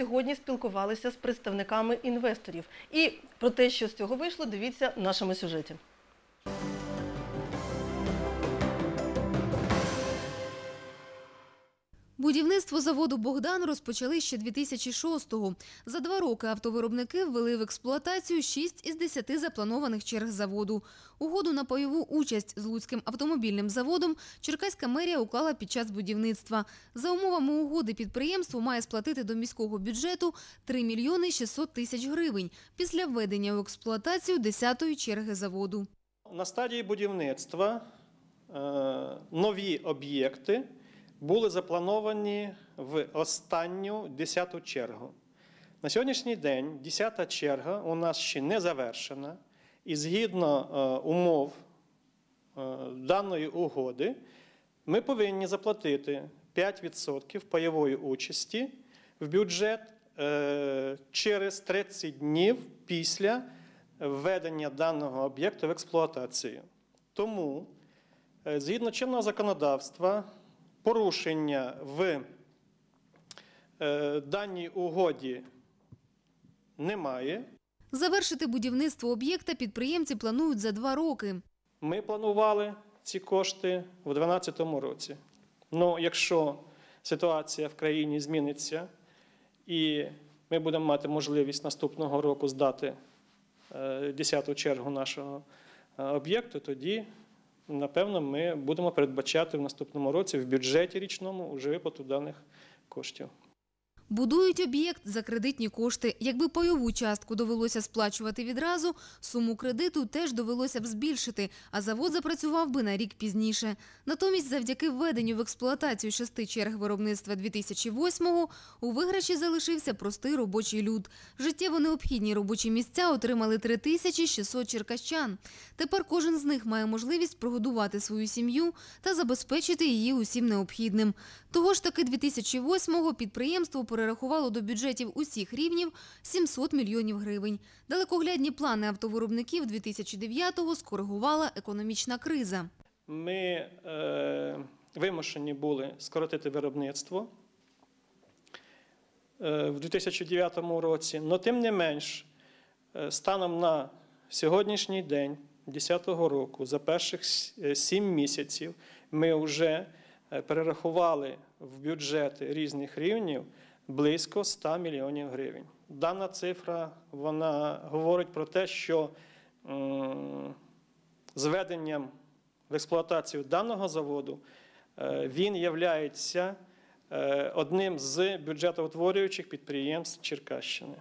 Сьогодні спілкувалися з представниками інвесторів. І про те, що з цього вийшло, дивіться в нашому сюжеті. Будівництво заводу «Богдан» розпочали ще 2006-го. За два роки автовиробники ввели в експлуатацію 6 із 10 запланованих черг заводу. Угоду на пайову участь з Луцьким автомобільним заводом Черкаська мерія уклала під час будівництва. За умовами угоди підприємство має сплатити до міського бюджету 3 мільйони 600 тисяч гривень після введення у експлуатацію 10-ї черги заводу. На стадії будівництва е, нові об'єкти були заплановані в останню 10 чергу. На сьогоднішній день 10 черга у нас ще не завершена, і згідно е, умов е, даної угоди, ми повинні заплатити 5% пайової участі в бюджет е, через 30 днів після введення даного об'єкту в експлуатацію. Тому, згідно чинного законодавства, порушення в е, даній угоді немає. Завершити будівництво об'єкта підприємці планують за два роки. Ми планували ці кошти в 2012 році. Ну, якщо ситуація в країні зміниться і ми будемо мати можливість наступного року здати е, 10-ту чергу нашого е, об'єкту, тоді, напевно, ми будемо передбачати в наступному році в бюджеті річному уже виплату даних коштів. Будують об'єкт за кредитні кошти. Якби пайову частку довелося сплачувати відразу, суму кредиту теж довелося б збільшити, а завод запрацював би на рік пізніше. Натомість, завдяки введенню в експлуатацію шести черг виробництва 2008-го, у виграші залишився простий робочий люд. Життєво необхідні робочі місця отримали 3600 черкащан. Тепер кожен з них має можливість прогодувати свою сім'ю та забезпечити її усім необхідним. Того ж таки 2008-го підприємство перерахувало до бюджетів усіх рівнів 700 мільйонів гривень. Далекоглядні плани автовиробників 2009-го скоригувала економічна криза. Ми е, вимушені були скоротити виробництво е, в 2009 році. Але тим не менш, е, станом на сьогоднішній день, 2010 року, за перших 7 місяців, ми вже е, перерахували в бюджети різних рівнів близько 100 мільйонів гривень. Дана цифра вона говорить про те, що зведенням в експлуатацію даного заводу е, він є одним з бюджетоутворюючих підприємств Черкащини.